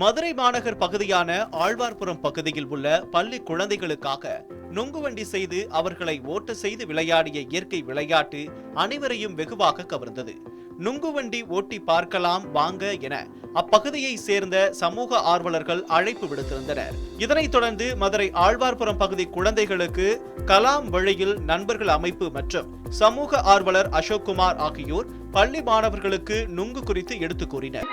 மதுரை மாநகர் பகுதியான ஆழ்வார்புரம் பகுதியில் உள்ள பள்ளி குழந்தைகளுக்காக நுங்குவண்டி செய்து அவர்களை ஓட்ட செய்து விளையாடிய இயற்கை விளையாட்டு அனைவரையும் வெகுவாக கவர்ந்தது. நுங்குவண்டி ஓட்டி பார்க்கலாம் வாங்க என அப்பகுதியை சேர்ந்த சமூக ஆர்வலர்கள் அழைப்பு விடுத்திருந்தனர். இதனைத் தொடர்ந்து மதுரை ஆழ்வார்புரம் பகுதி குழந்தைகளுக்கு கலாம் வழியில் நண்பர்கள் அமைப்பு மற்றும் சமூக ஆர்வலர் அசோக்குமார் ஆகியோர் பள்ளி மாணவர்களுக்கு நுங்கு குறித்து எடுத்துக் கூறினர்.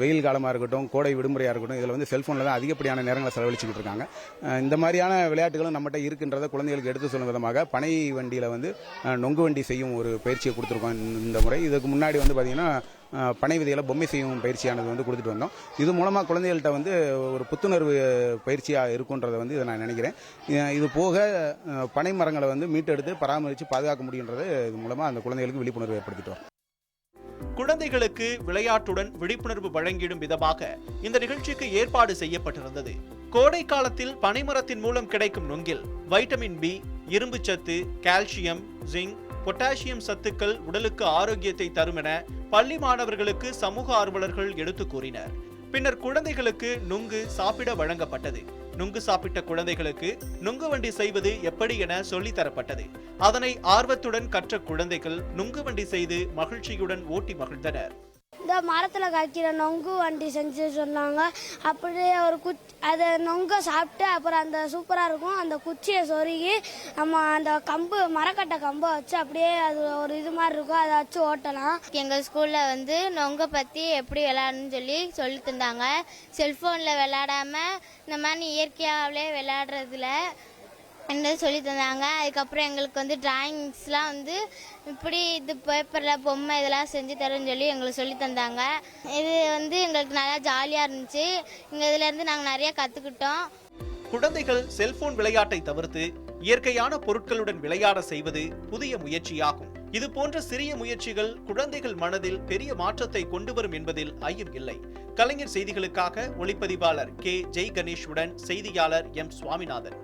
வெயில் காலமாக இருக்கட்டும் கோடை விடுமுறையாக இருக்கட்டும் இதில் வந்து செல்ஃபோனில் தான் அதிகப்படியான நேரங்களை செலவழிச்சிக்கிட்டு இருக்காங்க. இந்த மாதிரியான விளையாட்டுகளும் நம்மகிட்ட இருக்கின்றத குழந்தைகளுக்கு எடுத்து சொல்லும் விதமாக பனை வண்டியில் வந்து நொங்கு வண்டி செய்யும் ஒரு பயிற்சியை கொடுத்துருக்கோம் இந்த- முறை. இதுக்கு முன்னாடி வந்து பார்த்திங்கன்னா பனை விதையில் பொம்மை செய்யும் பயிற்சியானது வந்து கொடுத்துட்டு வந்தோம். இது மூலமாக குழந்தைகள்கிட்ட வந்து ஒரு புத்துணர்வு பயிற்சியாக இருக்குன்றதை வந்து இதை நான் நினைக்கிறேன். இது போக பனை மரங்களை வந்து மீட்டெடுத்து பராமரித்து பாதுகாக்க முடியுன்றது இது மூலமாக அந்த குழந்தைகளுக்கு விழிப்புணர்வு ஏற்படுத்திட்டு வரோம் குழந்தைகளுக்கு விளையாட்டுடன் விழிப்புணர்வு வழங்கிடும் விதமாக இந்த நிகழ்ச்சிக்கு ஏற்பாடு செய்யப்பட்டிருந்தது. கோடை காலத்தில் பனைமரத்தின் மூலம் கிடைக்கும் நுங்கில் வைட்டமின் பி இரும்புச்சத்து கால்சியம் ஜிங்க் பொட்டாசியம் சத்துக்கள் உடலுக்கு ஆரோக்கியத்தை தரும் என பள்ளி மாணவர்களுக்கு சமூக ஆர்வலர்கள் எடுத்து கூறினர். பின்னர் குழந்தைகளுக்கு நுங்கு சாப்பிட வழங்கப்பட்டது. நுங்கு சாப்பிட்ட குழந்தைகளுக்கு நுங்கு வண்டி செய்வது எப்படி என சொல்லி தரப்பட்டது அதனை ஆர்வத்துடன் கற்ற குழந்தைகள் நுங்கு வண்டி செய்து மகிழ்ச்சியுடன் ஓட்டி மகிழ்ந்தனர். இந்த மரத்தில் காய்க்கிற நொங்கு வண்டி செஞ்சு சொன்னாங்க. அப்படியே ஒரு குச் அதை நொங்கை சாப்பிட்டு அப்புறம் அந்த சூப்பராக இருக்கும். அந்த குச்சியை சொருகி நம்ம அந்த கம்பு மரக்கட்டை கம்பை வச்சு அப்படியே அது ஒரு இது மாதிரி இருக்கும். அதை வச்சு ஓட்டலாம். எங்கள் ஸ்கூலில் வந்து நொங்கை பற்றி எப்படி விளையாடணும்னு சொல்லி சொல்லி தந்தாங்க. செல்ஃபோனில் விளையாடாமல் இந்த மாதிரி இயற்கையாகவே விளையாடுறதுல என்ன சொல்லி தந்தாங்க. அதுக்கப்புறம் எங்களுக்கு வந்து டிராயிங்ஸ்லாம் வந்து இப்படி இது பேப்பரில் பொம்மை இதெல்லாம் செஞ்சு தரேன்னு சொல்லி எங்களுக்கு சொல்லி தந்தாங்க. இது வந்து எங்களுக்கு நல்லா ஜாலியாக இருந்துச்சு. இங்கே இதுலேருந்து நாங்கள் நிறைய கற்றுக்கிட்டோம் குழந்தைகள் செல்போன் விளையாட்டை தவிர்த்து இயற்கையான பொருட்களுடன் விளையாட செய்வது புதிய முயற்சியாகும். இது போன்ற சிறிய முயற்சிகள் குழந்தைகள் மனதில் பெரிய மாற்றத்தை கொண்டு வரும் என்பதில் ஐயம் இல்லை. கலைஞர் செய்திகளுக்காக ஒளிப்பதிவாளர் கே. ஜெய் கணேஷுடன் செய்தியாளர் எம். சுவாமிநாதன்.